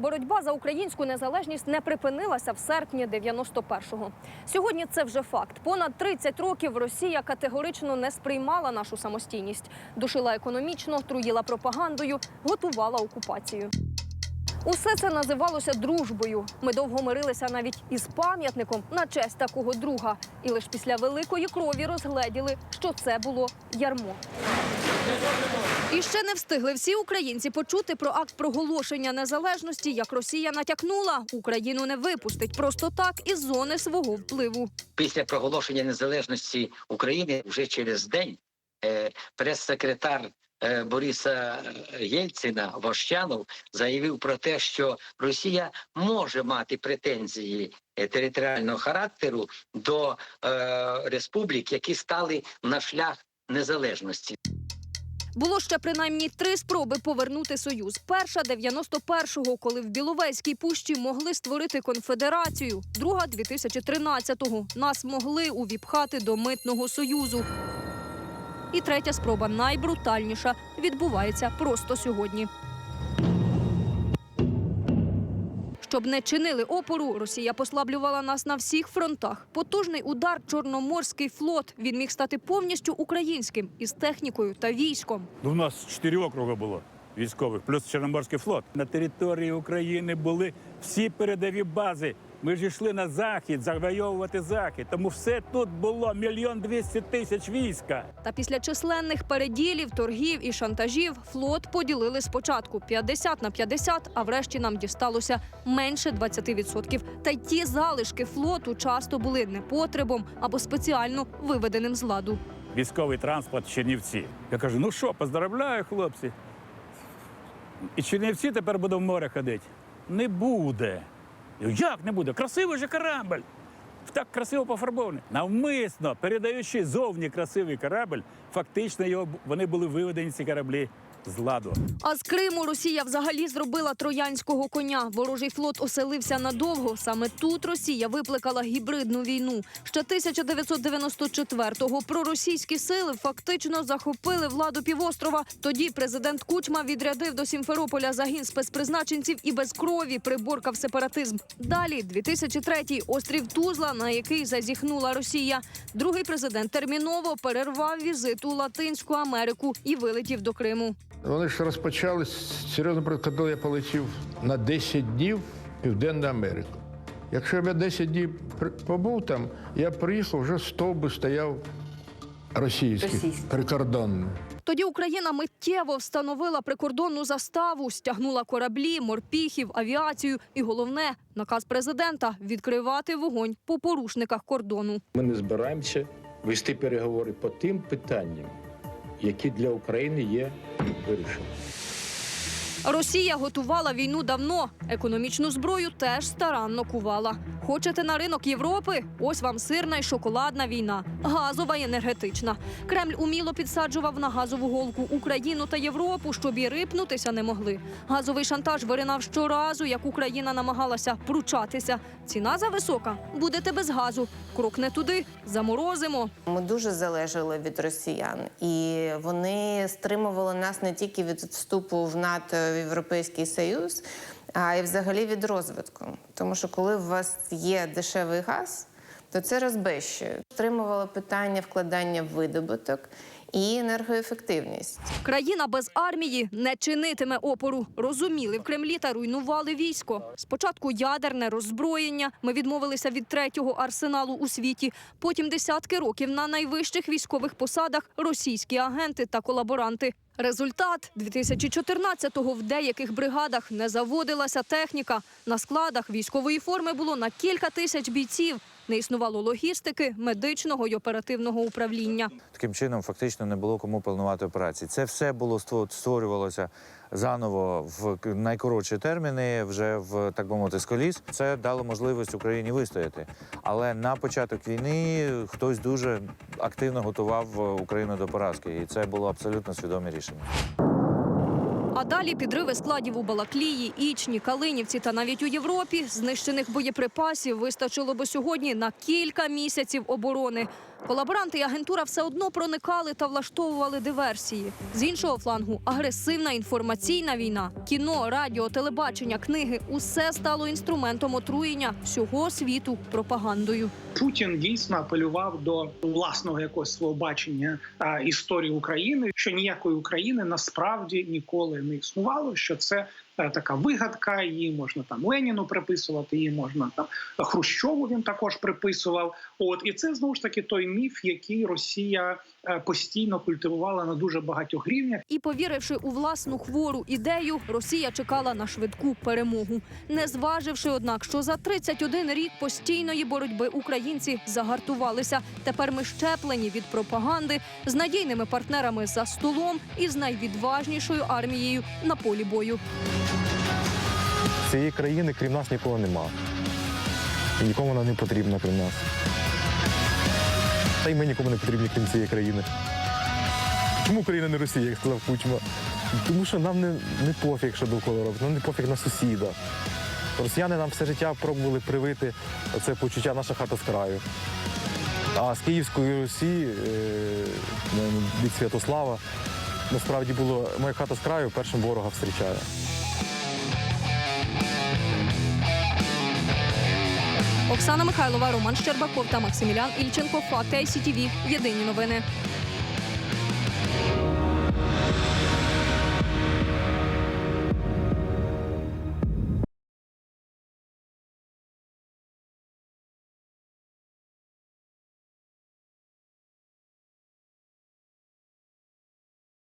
Боротьба за українську незалежність не припинилася в серпні 91-го. Сьогодні це вже факт. Понад 30 років Росія категорично не сприймала нашу самостійність, душила економічно, труїла пропагандою, готувала окупацію. Усе це називалося дружбою. Ми довго мирилися навіть із пам'ятником на честь такого друга. І лише після великої крові розгледіли, що це було ярмо. І ще не встигли всі українці почути про акт проголошення незалежності, як Росія натякнула, Україну не випустить просто так із зони свого впливу. після проголошення незалежності України вже через день е, прес-секретар Бориса Єльцина Вощанов заявив про те, що Росія може мати претензії е, територіального характеру до е, республік, які стали на шлях незалежності. Було ще принаймні три спроби повернути союз. Перша 91-го, коли в Біловезькій пущі могли створити конфедерацію. Друга 2013-го. Нас могли увіпхати до митного союзу. І третя спроба найбрутальніша відбувається просто сьогодні. Щоб не чинили опору, Росія послаблювала нас на всіх фронтах. Потужний удар Чорноморський флот. Він міг стати повністю українським із технікою та військом. Ну, у нас чотири округи було військових, плюс Чорноморський флот. На території України були всі передові бази. Ми ж йшли на захід, завойовувати захід. Тому все тут було мільйон двісті тисяч війська. Та після численних переділів, торгів і шантажів флот поділили спочатку 50 на 50, а врешті нам дісталося менше 20%. Та й ті залишки флоту часто були непотребом або спеціально виведеним з ладу. Військовий транспорт Чернівці. Я кажу: ну що, поздравляю, хлопці. І Чернівці тепер буде в море ходити. Не буде. Як не буде? Красивий же корабль. Так красиво пофарбований. Навмисно, передаючи зовні красивий корабль, фактично його, вони були виведені ці кораблі з ладу. А з Криму Росія взагалі зробила троянського коня. Ворожий флот оселився надовго. Саме тут Росія викликала гібридну війну. Ще 1994-го проросійські сили фактично захопили владу півострова. Тоді президент Кучма відрядив до Сімферополя загін спецпризначенців і без крові приборкав сепаратизм. Далі 2003-й острів Тузла, на який зазіхнула Росія. Другий президент терміново перервав візит у Латинську Америку і вилетів до Криму. Вони ж розпочались серйозно, коли я полетів на 10 днів в Південну Америку. Якщо б я 10 днів побув там, я приїхав, вже стовби стояв російський, прикордонний. Тоді Україна миттєво встановила прикордонну заставу, стягнула кораблі, морпіхів, авіацію і головне наказ президента відкривати вогонь по порушниках кордону. Ми не збираємося вести переговори по тим питанням, які для України є вирішені. Росія готувала війну давно. Економічну зброю теж старанно кувала. Хочете на ринок Європи? Ось вам сирна і шоколадна війна, газова і енергетична. Кремль уміло підсаджував на газову голку Україну та Європу, щоб і рипнутися не могли. Газовий шантаж виринав щоразу, як Україна намагалася пручатися. Ціна зависока. Будете без газу. Крок не туди. Заморозимо. Ми дуже залежали від росіян, і вони стримували нас не тільки від вступу в НАТО в Європейський Союз, а й взагалі від розвитку. Тому що коли у вас є дешевий газ, то це розбещує. отримувала питання вкладання в видобуток і енергоефективність. Країна без армії не чинитиме опору. Розуміли в Кремлі та руйнували військо. Спочатку ядерне роззброєння. Ми відмовилися від третього арсеналу у світі. Потім десятки років на найвищих військових посадах російські агенти та колаборанти. Результат 2014-го в деяких бригадах не заводилася техніка. На складах військової форми було на кілька тисяч бійців. Не існувало логістики, медичного й оперативного управління. Таким чином, фактично не було кому планувати операції. Це все було ство- створювалося заново в найкоротші терміни, вже в так би мовити, з коліс. Це дало можливість Україні вистояти. Але на початок війни хтось дуже активно готував е, Україну до поразки, і це було абсолютно свідоме рішення. А далі підриви складів у Балаклії, Ічні, Калинівці та навіть у Європі знищених боєприпасів вистачило би сьогодні на кілька місяців оборони. Колаборанти і агентура все одно проникали та влаштовували диверсії. З іншого флангу агресивна інформаційна війна, кіно, радіо, телебачення, книги усе стало інструментом отруєння всього світу пропагандою. Путін дійсно апелював до власного якогось свого бачення історії України, що ніякої України насправді ніколи не існувало. Що це така вигадка, її можна там Леніну приписувати, її можна там Хрущову. Він також приписував. От і це знову ж таки той міф, який Росія е, постійно культивувала на дуже багатьох рівнях. І повіривши у власну хвору ідею, Росія чекала на швидку перемогу, не зваживши, однак, що за 31 рік постійної боротьби українці загартувалися. Тепер ми щеплені від пропаганди з надійними партнерами за столом і з найвідважнішою армією на полі бою. Цієї країни крім нас нікого нема. І нікому вона не потрібна крім нас. Та й ми нікому не потрібні, крім цієї країни. Чому Україна не Росія, як сказав Кучма? Тому що нам не, не пофіг, що довкола робить, нам не пофіг на сусіда. Росіяни нам все життя пробували привити це почуття наша хата з краю. А з Київської Русі е, від Святослава насправді було моя хата з краю першим ворога встрічає. Оксана Михайлова, Роман Щербаков та Максимілян Ільченко. Факти ICTV. Єдині новини.